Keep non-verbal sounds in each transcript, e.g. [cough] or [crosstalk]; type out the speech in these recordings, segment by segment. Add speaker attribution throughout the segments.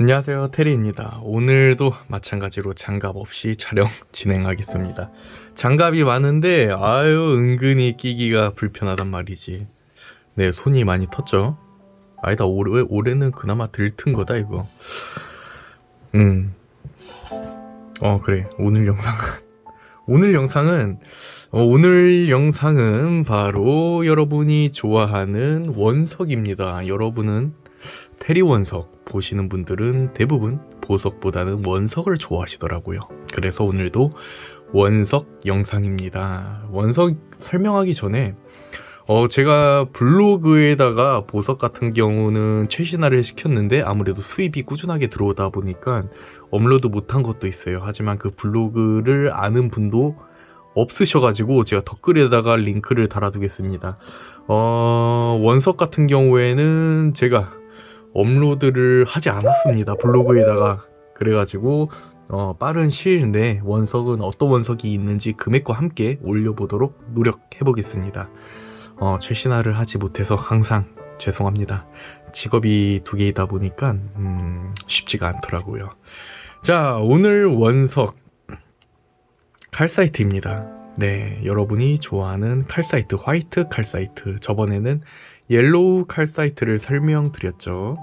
Speaker 1: 안녕하세요 테리입니다. 오늘도 마찬가지로 장갑 없이 촬영 [laughs] 진행하겠습니다. 장갑이 많은데 아유 은근히 끼기가 불편하단 말이지. 네 손이 많이 텄죠? 아니다 올해, 올해는 그나마 덜튼 거다 이거. 음어 그래. 오늘 영상은 [laughs] 오늘 영상은 어, 오늘 영상은 바로 여러분이 좋아하는 원석입니다. 여러분은 테리 원석 보시는 분들은 대부분 보석보다는 원석을 좋아하시더라고요. 그래서 오늘도 원석 영상입니다. 원석 설명하기 전에 어 제가 블로그에다가 보석 같은 경우는 최신화를 시켰는데 아무래도 수입이 꾸준하게 들어오다 보니까 업로드 못한 것도 있어요. 하지만 그 블로그를 아는 분도 없으셔가지고 제가 댓글에다가 링크를 달아두겠습니다. 어, 원석 같은 경우에는 제가 업로드를 하지 않았습니다. 블로그에다가. 그래가지고 어, 빠른 시일 내에 원석은 어떤 원석이 있는지 금액과 함께 올려보도록 노력해 보겠습니다. 어, 최신화를 하지 못해서 항상 죄송합니다. 직업이 두 개이다 보니까 음, 쉽지가 않더라고요. 자, 오늘 원석 칼 사이트입니다. 네, 여러분이 좋아하는 칼 사이트, 화이트 칼 사이트. 저번에는 옐로우 칼 사이트를 설명드렸죠.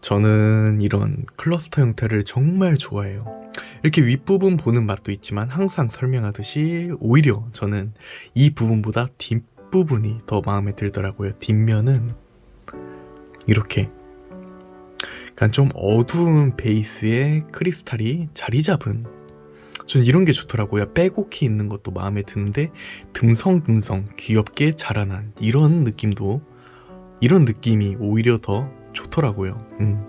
Speaker 1: 저는 이런 클러스터 형태를 정말 좋아해요. 이렇게 윗부분 보는 맛도 있지만 항상 설명하듯이 오히려 저는 이 부분보다 뒷부분이 더 마음에 들더라고요. 뒷면은 이렇게 약간 좀 어두운 베이스에 크리스탈이 자리 잡은 전 이런 게 좋더라고요. 빼곡히 있는 것도 마음에 드는데 듬성듬성 귀엽게 자라난 이런 느낌도 이런 느낌이 오히려 더 좋더라고요. 음.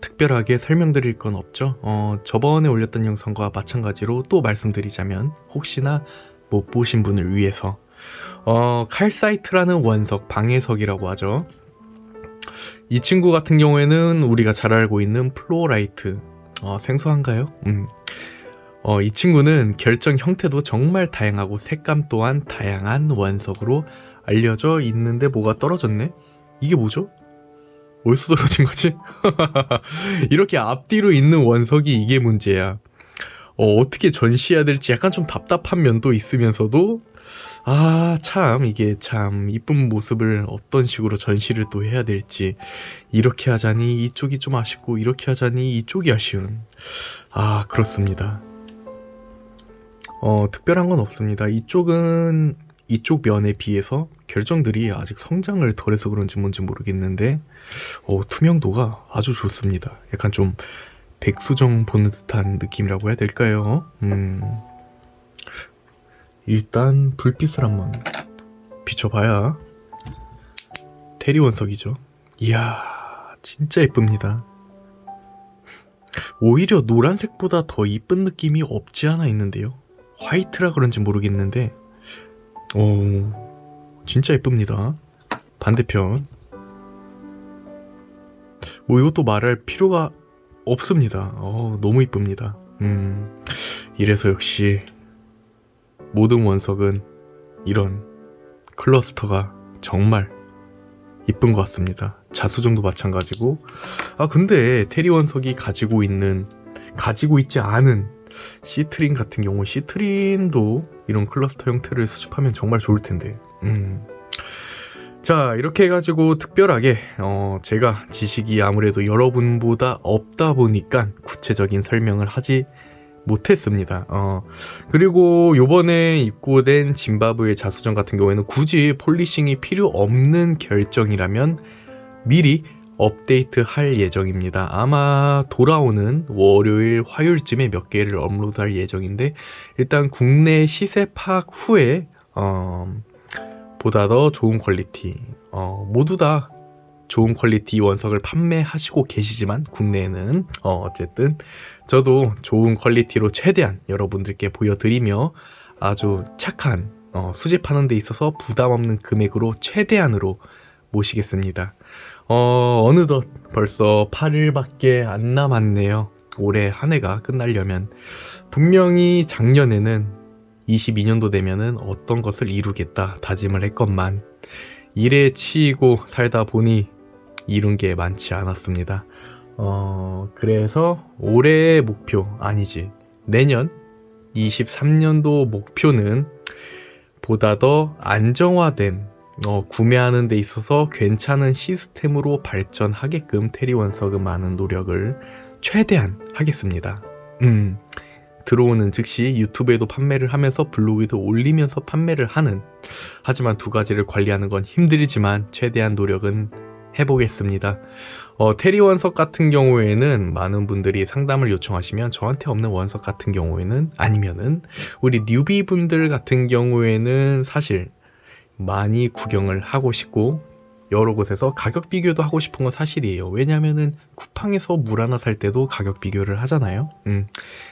Speaker 1: 특별하게 설명드릴 건 없죠. 어, 저번에 올렸던 영상과 마찬가지로 또 말씀드리자면 혹시나 못 보신 분을 위해서 어, 칼사이트라는 원석 방해석이라고 하죠. 이 친구 같은 경우에는 우리가 잘 알고 있는 플로라이트 어, 생소한가요? 음. 어, 이 친구는 결정 형태도 정말 다양하고 색감 또한 다양한 원석으로 알려져 있는데 뭐가 떨어졌네? 이게 뭐죠? 어디서 떨어진 거지? [laughs] 이렇게 앞뒤로 있는 원석이 이게 문제야. 어, 어떻게 전시해야 될지 약간 좀 답답한 면도 있으면서도 아, 참, 이게 참, 이쁜 모습을 어떤 식으로 전시를 또 해야 될지. 이렇게 하자니 이쪽이 좀 아쉽고, 이렇게 하자니 이쪽이 아쉬운. 아, 그렇습니다. 어, 특별한 건 없습니다. 이쪽은 이쪽 면에 비해서 결정들이 아직 성장을 덜해서 그런지 뭔지 모르겠는데 어, 투명도가 아주 좋습니다. 약간 좀 백수정 보는 듯한 느낌이라고 해야 될까요? 음, 일단 불빛을 한번 비춰봐야 테리 원석이죠. 이야, 진짜 예쁩니다. 오히려 노란색보다 더 이쁜 느낌이 없지 않아 있는데요. 화이트라 그런지 모르겠는데 오 진짜 예쁩니다. 반대편. 뭐 이것도 말할 필요가 없습니다. 어 너무 이쁩니다. 음 이래서 역시 모든 원석은 이런 클러스터가 정말 이쁜 것 같습니다. 자수정도 마찬가지고. 아 근데 테리 원석이 가지고 있는 가지고 있지 않은 시트린 같은 경우 시트린도 이런 클러스터 형태를 수집하면 정말 좋을 텐데. 음. 자 이렇게 해가지고 특별하게 어, 제가 지식이 아무래도 여러분보다 없다 보니까 구체적인 설명을 하지 못했습니다. 어, 그리고 요번에 입고된 짐바브의 자수정 같은 경우에는 굳이 폴리싱이 필요 없는 결정이라면 미리 업데이트 할 예정입니다. 아마 돌아오는 월요일, 화요일쯤에 몇 개를 업로드 할 예정인데 일단 국내 시세 파악 후에 어, 보다 더 좋은 퀄리티 어, 모두 다 좋은 퀄리티 원석을 판매하시고 계시지만 국내에는 어, 어쨌든 저도 좋은 퀄리티로 최대한 여러분들께 보여드리며 아주 착한 어, 수집하는 데 있어서 부담 없는 금액으로 최대한으로 모시겠습니다. 어, 어느덧 벌써 8일밖에 안 남았네요. 올해 한 해가 끝나려면. 분명히 작년에는 22년도 되면은 어떤 것을 이루겠다 다짐을 했건만 일에 치이고 살다 보니 이룬 게 많지 않았습니다. 어, 그래서 올해의 목표, 아니지, 내년 23년도 목표는 보다 더 안정화된 어, 구매하는 데 있어서 괜찮은 시스템으로 발전하게끔 테리원석은 많은 노력을 최대한 하겠습니다. 음, 들어오는 즉시 유튜브에도 판매를 하면서 블로그에도 올리면서 판매를 하는 하지만 두 가지를 관리하는 건 힘들지만 최대한 노력은 해보겠습니다. 어, 테리 원석 같은 경우에는 많은 분들이 상담을 요청하시면 저한테 없는 원석 같은 경우에는 아니면은 우리 뉴비 분들 같은 경우에는 사실 많이 구경을 하고 싶고 여러 곳에서 가격 비교도 하고 싶은 건 사실이에요. 왜냐면은 쿠팡에서 물 하나 살 때도 가격 비교를 하잖아요. 음,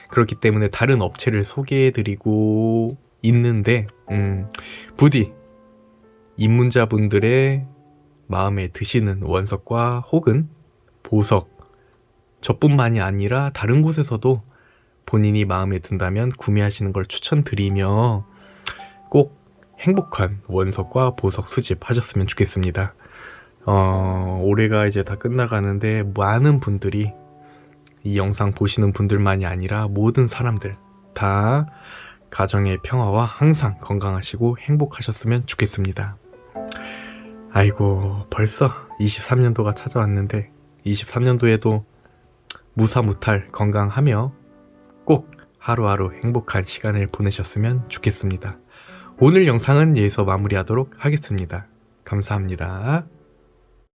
Speaker 1: 그렇기 때문에 다른 업체를 소개해드리고 있는데, 음, 부디 입문자분들의 마음에 드시는 원석과 혹은 보석, 저뿐만이 아니라 다른 곳에서도 본인이 마음에 든다면 구매하시는 걸 추천드리며 꼭 행복한 원석과 보석 수집하셨으면 좋겠습니다. 어, 올해가 이제 다 끝나가는데 많은 분들이 이 영상 보시는 분들만이 아니라 모든 사람들 다 가정의 평화와 항상 건강하시고 행복하셨으면 좋겠습니다. 아이고, 벌써 23년도가 찾아왔는데 23년도에도 무사무탈 건강하며 꼭 하루하루 행복한 시간을 보내셨으면 좋겠습니다. 오늘 영상은 여기서 마무리하도록 하겠습니다. 감사합니다.